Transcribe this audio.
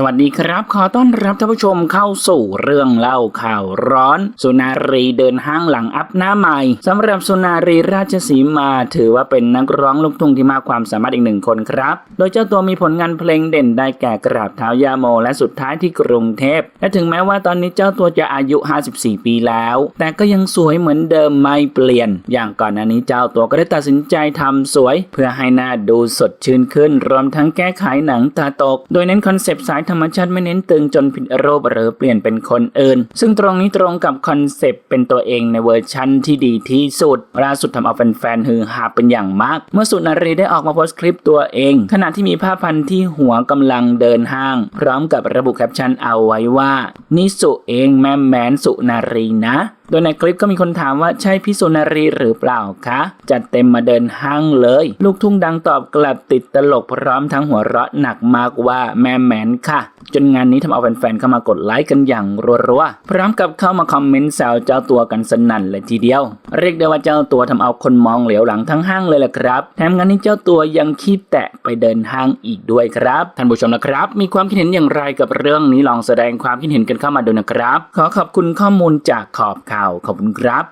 สวัสดีครับ ขอต้อนรับท่านผู้ชมเข้าสู่เรื่องเล่าข่าวร้อน สุนารีเดินห้างหลังอัพหน้าใหม่สำหรับสุนารีราชสีมา ถือว่าเป็นนักร้องลูกทุ่งที่มากความสามารถอีกหนึ่งคนครับ โดยเจ้าตัวมีผลงานเพลงเด่นได้แก่กราบเท้ายาโม และสุดท้ายที่กรุงเทพ และถึงแม้ว่าตอนนี้เจ้าตัวจะอายุ 54 ปีแล้ว แต่ก็ยังสวยเหมือนเดิมไม่เปลี่ยน อย่างก่อนหน้านี้เจ้าตัวก็ได้ตัดสินใจทำสวย เพื่อให้หน้าดูสดชื่นขึ้น รวมทั้งแก้ไขหนังตาตก โดยเน้นคอนเซปต์สายธรรมชาติไม่เน้นตึงจนผิดรูปหรือเปลี่ยนเป็นคนอื่น ซึ่งตรงนี้ตรงกับคอนเซปต์เป็นตัวเองในเวอร์ชั่นที่ดีที่สุดล่าสุดทำเอาแฟนๆฮือฮาเป็นอย่างมาก เมื่อสุนารีได้ออกมาโพสต์คลิปตัวเอง ขณะที่มีผ้าพันที่หัวกำลังเดินห้าง พร้อมกับระบุแคปชั่นเอาไว้ว่า นี่สุเองแม่แมนสุนารีนะ โดยในคลิปก็มีคนถามว่าใช่พี่สุนารีหรือเปล่าคะ จัดเต็มมาเดินห้างเลย ลูกทุ่งดังตอบกลับติดตลกพร้อมทั้งหัวเราะหนักมากว่าแม่แมนค่ะ จนงานนี้ทำเอาแฟนๆเข้ามากดไลค์กันอย่างรัวๆ พร้อมกับเข้ามาคอมเมนต์แซวเจ้าตัวกันสนั่นเลยทีเดียว เรียกได้ว่าเจ้าตัวทำเอาคนมองเหลียวหลังทั้งห้างเลยแหละครับ แถมงานนี้เจ้าตัวยังคีบแตะไปเดินห้างอีกด้วยครับท่านผู้ชมนะครับ มีความคิดเห็นอย่างไรกับเรื่องนี้ลองแสดงความคิดเห็นกันเข้ามาดูนะครับ ขอขอบคุณข้อมูลจากขอบค่ะข่าวขอบคุณครับ